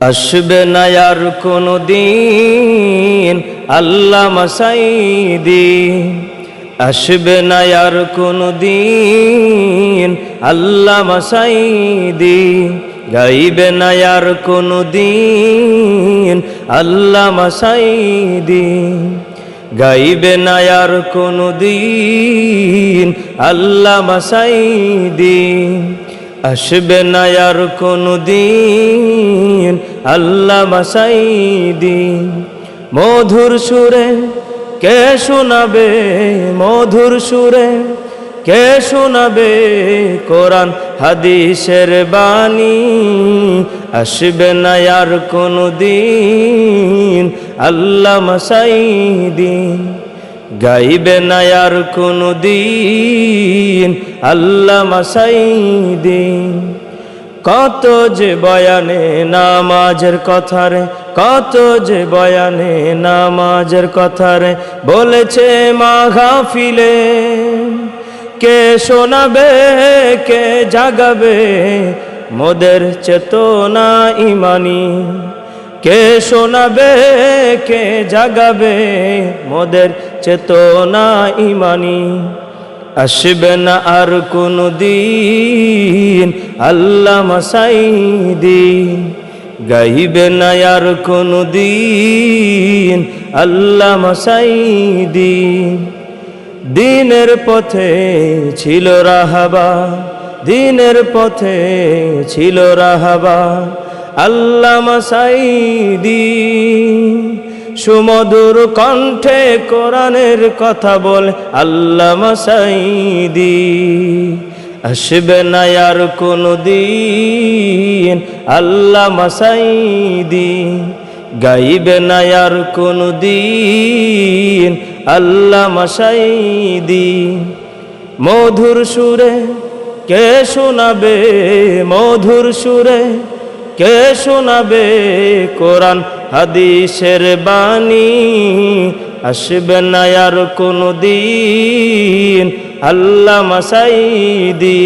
আসবে না আর কোনো দিন আল্লাহ মাসাইদি আসবে না আর কোনো দিন আল্লাহ মাসাইদি গাইবে না আর কোনো দিন আল্লাহ মাসাইদি গাইবে না আর কোনো দিন আল্লাহ মাসাইদি আসবে না আর কোনো দিন আল্লাহ মাসাইদি মধুর সুরে কে শোনাবে? মধুর সুরে কে শোনাবে? কোরআন, হাদিসের বাণী। আসবে না আর কোনো দিন আল্লাহ মাসাইদিন গাইবে না আর কোনো দিন আল্লাহ মাসাইদিন কত যে বয়ানে নামাজের কথা রে, কত যে বয়ানে নামাজের কথা রে, বলেছে মা গাফিলে, কে শোনাবে, কে জাগাবে, মোদের চেতনা ইমানি। কে শোনাবে, কে জাগাবে, মোদের চেতনা ইমানি, আসবে না আর কোনো দিন। আল্লাহ মাসাইদি গাইবে না আর কোনো দিন। আল্লাহ মাসাইদি দিনের পথে ছিল রাহাবা, দিনের পথে ছিল রাহাবা। আল্লাহ মাসাইদি সুমধুর কণ্ঠে কোরআনের কথা বলে আল্লাহ মাসাইদি আসবে না আর কোনো দিন আল্লাহ মাসাইদি গাইবে না আর কোনো দিন আল্লাহ মাসাইদি মধুর সুরে কে শোনাবে, মধুর সুরে কে শোনাবে কোরআন? হাদিসের বাণী আসবে না আর কোনো দিন আল্লাহ মাসাইদি